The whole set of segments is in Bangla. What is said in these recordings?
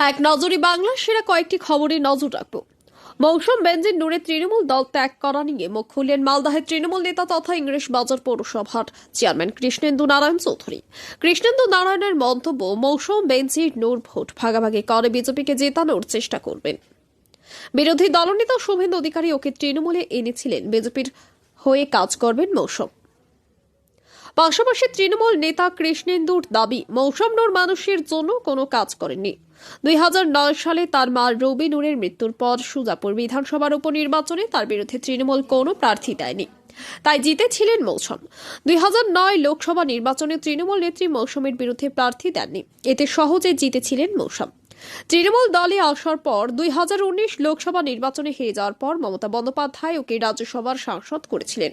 এক নজরে বাংলা সেরা কয়েকটি খবরে নজর রাখব। মৌসুম বেঞ্জিন নূরে তৃণমূল দল ত্যাগ করা নিয়ে মুখ খুললেন মালদাহের তৃণমূল নেতা তথা ইংলিশ বাজার পৌরসভার চেয়ারম্যান কৃষ্ণেন্দু নারায়ণ চৌধুরী। কৃষ্ণেন্দু নারায়ণের মন্তব্য, মৌসুম বেঞ্জির নূর ভোট ভাগাভাগি করে বিজেপিকে জেতানোর চেষ্টা করবেন। বিরোধী দলনেতা শুভেন্দু অধিকারী ওকে তৃণমূলে এনেছিলেন। বিজেপির হয়ে কাজ করবেন মৌসুম। পাশাপাশি তৃণমূল নেতা কৃষ্ণেন্দুর দাবি, মৌসুম নূর মানুষের জন্য কোনো কাজ করেননি। দুই হাজার নয় সালে তার মা রবি নূরের মৃত্যুর পর সুজাপুর বিধানসভার উপনির্বাচনে তার বিরুদ্ধে তৃণমূল কোনো প্রার্থী দেয়নি। তাই জিতেছিলেন মৌসুম। দুই লোকসভা নির্বাচনে তৃণমূল নেত্রী মৌসুমের বিরুদ্ধে প্রার্থী দেননি। এতে সহজে জিতেছিলেন মৌসুম। তৃণমূল দলে আসার পর দুই হাজার উনিশ লোকসভা নির্বাচনে হেরে যাওয়ার পর মমতা বন্দ্যোপাধ্যায় ওকে রাজ্যসভার সাংসদ করেছিলেন।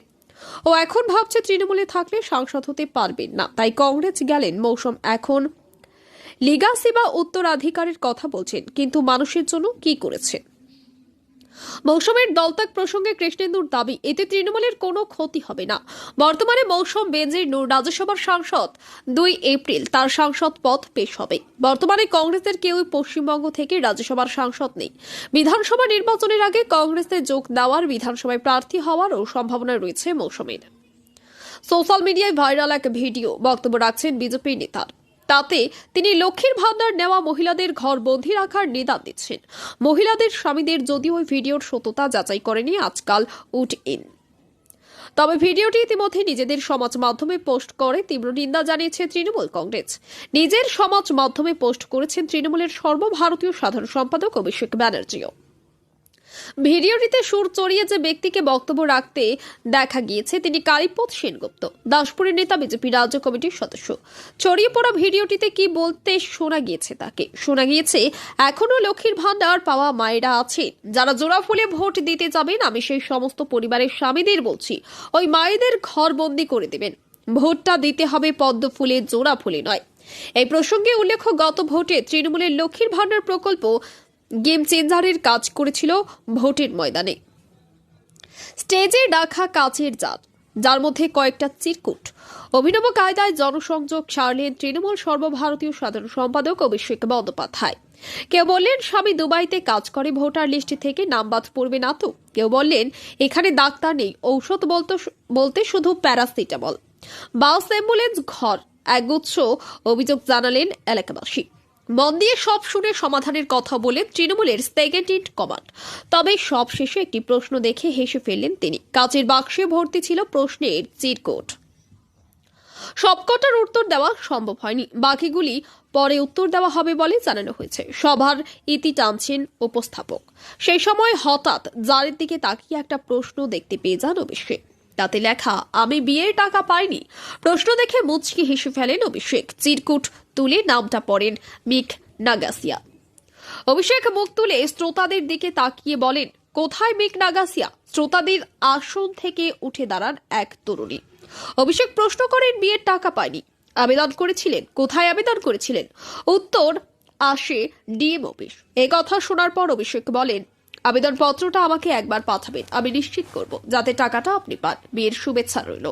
ও এখন ভাবছে তৃণমূলে থাকলে সাংসদ হতে পারবেন না। তাই কংগ্রেস গেলেন মৌসুম এখন। লিগাসি বা উত্তরাধিকারের কথা বলছেন, কিন্তু মানুষের জন্য কি করেছেন? মৌসুমের দলত্যাগ প্রসঙ্গে কৃষ্ণেন্দুর দাবি, এতে তৃণমূলের কোনো ক্ষতি হবে না। বর্তমানে মৌসুম বেঞ্জির নূর রাজ্যসভার সাংসদ, দুই এপ্রিল তার সাংসদ পদ পেশ হবে। বর্তমানে কংগ্রেসের কেউই পশ্চিমবঙ্গ থেকে রাজ্যসভার সাংসদ নেই। বিধানসভা নির্বাচনের আগে কংগ্রেসে যোগ দেওয়ার বিধানসভায় প্রার্থী হওয়ারও সম্ভাবনা রয়েছে মৌসুমের। সোশ্যাল মিডিয়ায় ভাইরাল এক ভিডিও বক্তব্য রাখছেন বিজেপি নেতার। তাতে তিনি লক্ষ্মীর ভান্ডার নেওয়া মহিলাদের ঘর বন্দি রাখার নিদান দিচ্ছেন। মহিলাদের স্বামীদের যদিও ওই ভিডিওর সত্যতা যাচাই করেনি আজকাল উট ইন তবে ভিডিওটি ইতিমধ্যে নিজেদের সমাজ মাধ্যমে পোস্ট করে তীব্র নিন্দা জানিয়েছে তৃণমূল কংগ্রেস। নিজের সমাজ মাধ্যমে পোস্ট করেছেন তৃণমূলের সর্বভারতীয় সাধারণ সম্পাদক অভিষেক ব্যানার্জিও। ভিডিওটিতে সুর চড়িয়ে যে ব্যক্তিকে বক্তব্য রাখতে দেখা গিয়েছে, তিনি কালীপদ সেনগুপ্ত, দাসপুরের নেতা বিজেপি রাজ্য কমিটির সদস্য। ছড়িয়ে পড়া ভিডিওটিতে কি বলতে শোনা গিয়েছে তাকে? শোনা গিয়েছে, এখনও লক্ষ্মীর ভান্ডার পাওয়া মায়েরা আছেন। যারা জোড়া ফুলে ভোট দিতে যাবেন, আমি সেই সমস্ত পরিবারের স্বামীদের বলছি, ওই মায়েদের ঘরবন্দি করে দেবেন। ভোটটা দিতে হবে পদ্ম ফুলে, জোড়া ফুলে নয়। এই প্রসঙ্গে উল্লেখ্য, গত ভোটে তৃণমূলের লক্ষ্মীর ভান্ডার প্রকল্প গেম চেঞ্জারের কাজ করেছিল ভোটের ময়দানে। স্টেজে রাখা কাচের জাত, যার মধ্যে কয়েকটা চিরকুট। অভিনব কায়দায় জনসংযোগ সারলেন তৃণমূল সর্বভারতীয় সাধারণ সম্পাদক অভিষেক বন্দ্যোপাধ্যায়। কেউ বললেন, স্বামী দুবাইতে কাজ করে, ভোটার লিস্টে থেকে নাম বাদ পড়বে না তো? কেউ বললেন, এখানে ডাক্তার নেই, ঔষধ বলতে বলতে শুধু প্যারাসিটামল। বাস অ্যাম্বুলেন্স ঘর একগুচ্ছ অভিযোগ জানালেন এলাকাবাসী। মন দিয়ে সব শুনে সমাধানের কথা বলে তৃণমূলের সেকেন্ড কমান্ড। তবে সব শেষে একটি প্রশ্ন দেখে হেসে ফেললেন তিনি। কাচের বাক্সে ভর্তি ছিল প্রশ্নের চিরকোট সবকটার উত্তর দেওয়া সম্ভব হয়নি। বাকিগুলি পরে উত্তর দেওয়া হবে বলে জানানো হয়েছে। সভার ইতি টানছেন উপস্থাপক। সেই সময় হঠাৎ জারের দিকে তাকিয়ে একটা প্রশ্ন দেখতে পেয়ে যান অভিষেক তাতে লেখা, আমি বিয়ের টাকা পাইনি। প্রশ্ন দেখে মুচকি হেসে ফেলেন অভিষেক। চিরকুট তুলে নামটা পড়েন মিক নাগাসিয়া। অভিষেক মুখ তুলে শ্রোতাদের দিকে তাকিয়ে বলেন, কোথায় মিক নাগাসিয়া? শ্রোতাদের আসন থেকে উঠে দাঁড়ান এক তরুণী। অভিষেক প্রশ্ন করেন, বিয়ের টাকা পায়নি আবেদন করেছিলেন? কোথায় আবেদন করেছিলেন? উত্তর, আসে ডিএম অফিস। এ কথা শোনার পর অভিষেক বলেন আবেদনপত্রটা আমাকে একবার পাঠাবেন, আমি নিশ্চিত করব, যাতে টাকাটা আপনি পান। বিয়ের শুভেচ্ছা রইল।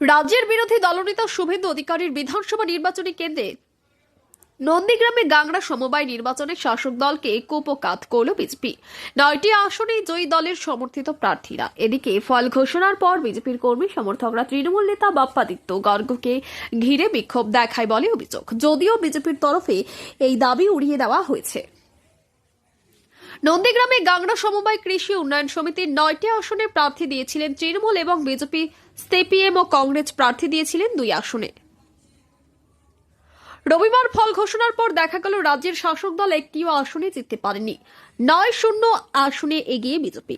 রাজ্যের বিরোধী দলনেতা শুভেন্দু অধিকারীর বিধানসভা নির্বাচনী কেন্দ্রে নন্দীগ্রামে গাংড়া সমবায় নির্বাচনে শাসক দলকে কোপকাত করল বিজেপি। নয়টি আসনে জয়ী দলের সমর্থিত প্রার্থীরা। এদিকে ফল ঘোষণার পর বিজেপির কর্মী সমর্থকরা তৃণমূল নেতা বাপ্পাদিত্য গর্গকে ঘিরে বিক্ষোভ দেখায় বলে অভিযোগ। যদিও বিজেপির তরফে এই দাবি উড়িয়ে দেওয়া হয়েছে। নন্দীগ্রামে গাংড়া সমবায় কৃষি উন্নয়ন সমিতির নয়টি আসনে প্রার্থী দিয়েছিলেন তৃণমূল এবং বিজেপি। সিপিএম ও কংগ্রেস প্রার্থী দিয়েছিলেন দুই আসনে। রবিবার ফল ঘোষণার পর দেখা গেল রাজ্যের শাসক দল একটিও আসনে জিততে পারেনি। নয় শূন্য আসনে এগিয়ে বিজেপি।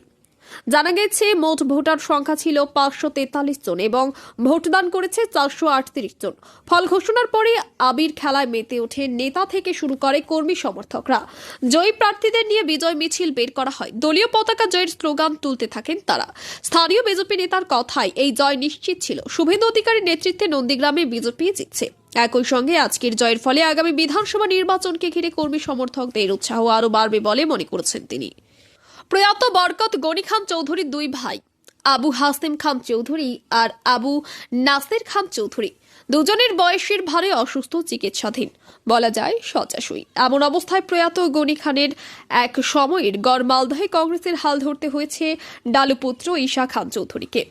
জানা গেছে, মোট ভোটার সংখ্যা ছিল পাঁচশো তেতাল্লিশ জন এবং ভোটদান করেছে চারশো আটত্রিশ জন। ফল ঘোষণার পরে আবির খেলায় মেতে ওঠে নেতা থেকে শুরু করে কর্মী সমর্থকরা। জয়ী প্রার্থীদের নিয়ে বিজয় মিছিল বের করা হয়। দলীয় পতাকা জয়ের স্লোগান তুলতে থাকেন তারা। স্থানীয় বিজেপি নেতার কথায় এই জয় নিশ্চিত ছিল। শুভেন্দু অধিকারীর নেতৃত্বে নন্দীগ্রামে বিজেপি জিতছে। একই সঙ্গে আজকের জয়ের ফলে আগামী বিধানসভা নির্বাচনকে ঘিরে কর্মী সমর্থকদের উৎসাহ আরও বাড়বে বলে মনে করেছেন তিনি। প্রয়াত বরকত গনি খান চৌধুরীর দুই ভাই, আবু হাসিম খান চৌধুরী আর আবু নাসির খান চৌধুরী। দুজনের বয়সের ভারে অসুস্থ চিকিৎসাধীন। বলা যায় শয্যাশুই এমন অবস্থায় প্রয়াত গনি খানের এক সময়ের গড় মালদহে কংগ্রেসের হাল ধরতে হয়েছে ডালুপুত্র ঈশা খান চৌধুরীকে।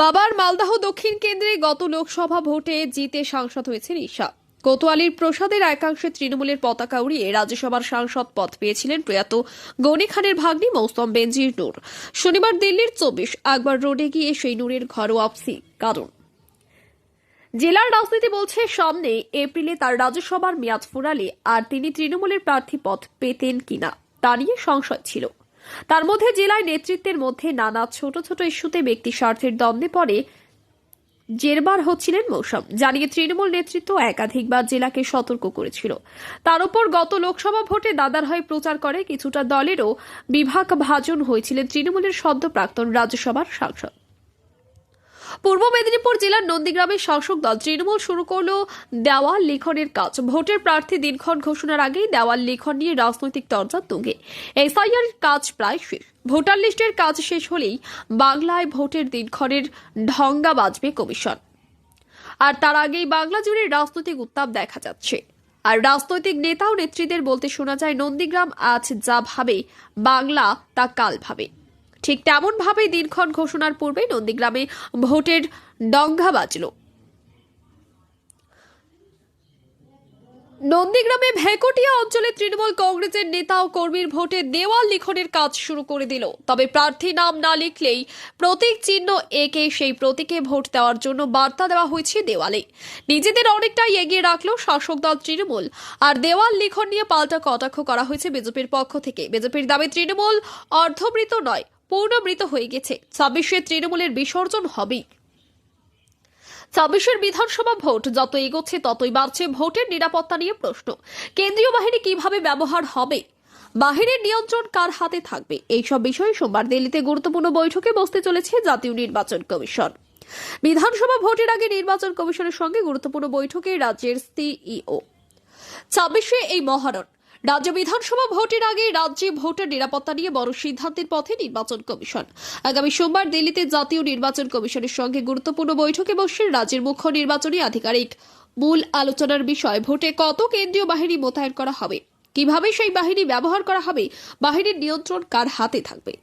বাবার মালদাহ দক্ষিণ কেন্দ্রে গত লোকসভা ভোটে জিতে সাংসদ হয়েছেন ঈশা। কোতোয়ালির প্রসাদের একাংশে তৃণমূলের পতাকা উড়িয়ে রাজ্যসভার সাংসদ পদ পেয়েছিলেন প্রয়াত গনি খানের ভাগ্নি মৌসম বেনজির নূর। শনিবার দিল্লির চব্বিশ আকবর রোডে গিয়ে সেই নূরের ঘর ওয়াপসি কারণ জেলার রাজনীতি বলছে, সামনে এপ্রিলে তার রাজ্যসভার মেয়াদ ফুরালে আর তিনি তৃণমূলের প্রার্থী পদ পেতেন কিনা তা নিয়ে সংশয় ছিল। তার মধ্যে জেলায় নেতৃত্বের মধ্যে নানা ছোট ছোট ইস্যুতে ব্যক্তি স্বার্থের দ্বন্দ্বে পড়ে জেরবার হচ্ছিলেন মৌসুম জানিয়ে তৃণমূল নেতৃত্ব একাধিকবার জেলাকে সতর্ক করেছিল। তার উপর গত লোকসভা ভোটে দাদার হয়ে প্রচার করে কিছুটা দলেরও বিভাগ ভাজন হয়েছিলেন তৃণমূলের সদ্য প্রাক্তন রাজ্যসভার সাংসদ। পূর্ব মেদিনীপুর জেলার নন্দীগ্রামের শাসক দল তৃণমূল শুরু করল দেওয়াল লিখনের কাজ। ভোটের প্রার্থী দিনক্ষণ ঘোষণার আগেই দেওয়াল লিখন নিয়ে রাজনৈতিক তর্জা তুঙ্গে। এসআইআর কাজ প্রায় শেষ। ভোটার লিস্টের কাজ শেষ হলেই বাংলায় ভোটের দিনক্ষণের ঢঙ্গা বাজবে কমিশন। আর তার আগেই বাংলা জুড়ে রাজনৈতিক উত্তাপ দেখা যাচ্ছে। আর রাজনৈতিক নেতা ও নেত্রীদের বলতে শোনা যায়, নন্দীগ্রাম আজ যা ভাবে, বাংলা তা কাল ভাবে। ঠিক তেমন ভাবেই দিনক্ষণ ঘোষণার পূর্বে নন্দীগ্রামে ভোটের ডঙ্গা বাজল। নন্দীগ্রামে ভেকটিয়া অঞ্চলে তৃণমূল কংগ্রেসের নেতা ও কর্মীর ভোটে দেওয়াল লিখনের কাজ শুরু করে দিল। তবে প্রার্থী নাম না লিখলেই প্রতীক চিহ্ন একে সেই প্রতীকে ভোট দেওয়ার জন্য বার্তা দেওয়া হয়েছে দেওয়ালে। নিজেদের অনেকটাই এগিয়ে রাখল শাসক দল তৃণমূল। আর দেওয়াল লিখন নিয়ে পাল্টা কটাক্ষ করা হয়েছে বিজেপির পক্ষ থেকে। বিজেপির দাবি, তৃণমূল অর্ধমৃত নয় পূর্ণমৃত হয়ে গেছে। ছাব্বিশে তৃণমূলের বিসর্জন হবেই। ছাব্বিশের বিধানসভা ভোট যত এগোচ্ছে ততই বাড়ছে ভোটের নিরাপত্তা নিয়ে প্রশ্ন। কেন্দ্রীয় বাহিনী কীভাবে ব্যবহার হবে? বাহিনীর নিয়ন্ত্রণ কার হাতে থাকবে? এইসব বিষয়ে সোমবার দিল্লিতে গুরুত্বপূর্ণ বৈঠকে বসতে চলেছে জাতীয় নির্বাচন কমিশন। বিধানসভা ভোটের আগে নির্বাচন কমিশনের সঙ্গে গুরুত্বপূর্ণ বৈঠকে রাজ্যের সিইও। ছাব্বিশে এই মহারণ রাজ্য বিধানসভা ভোটের আগে রাজ্যে ভোটের নিরাপত্তা নিয়ে বড় সিদ্ধান্তের পথে নির্বাচন কমিশন। আগামী সোমবার দিল্লিতে জাতীয় নির্বাচন কমিশনের সঙ্গে গুরুত্বপূর্ণ বৈঠকে বসছেন রাজ্যের মুখ্য নির্বাচনী আধিকারিক। মূল আলোচনার বিষয়, ভোটে কত কেন্দ্রীয় বাহিনী মোতায়েন করা হবে? কীভাবে সেই বাহিনী ব্যবহার করা হবে? বাহিনীর নিয়ন্ত্রণ কার হাতে থাকবে?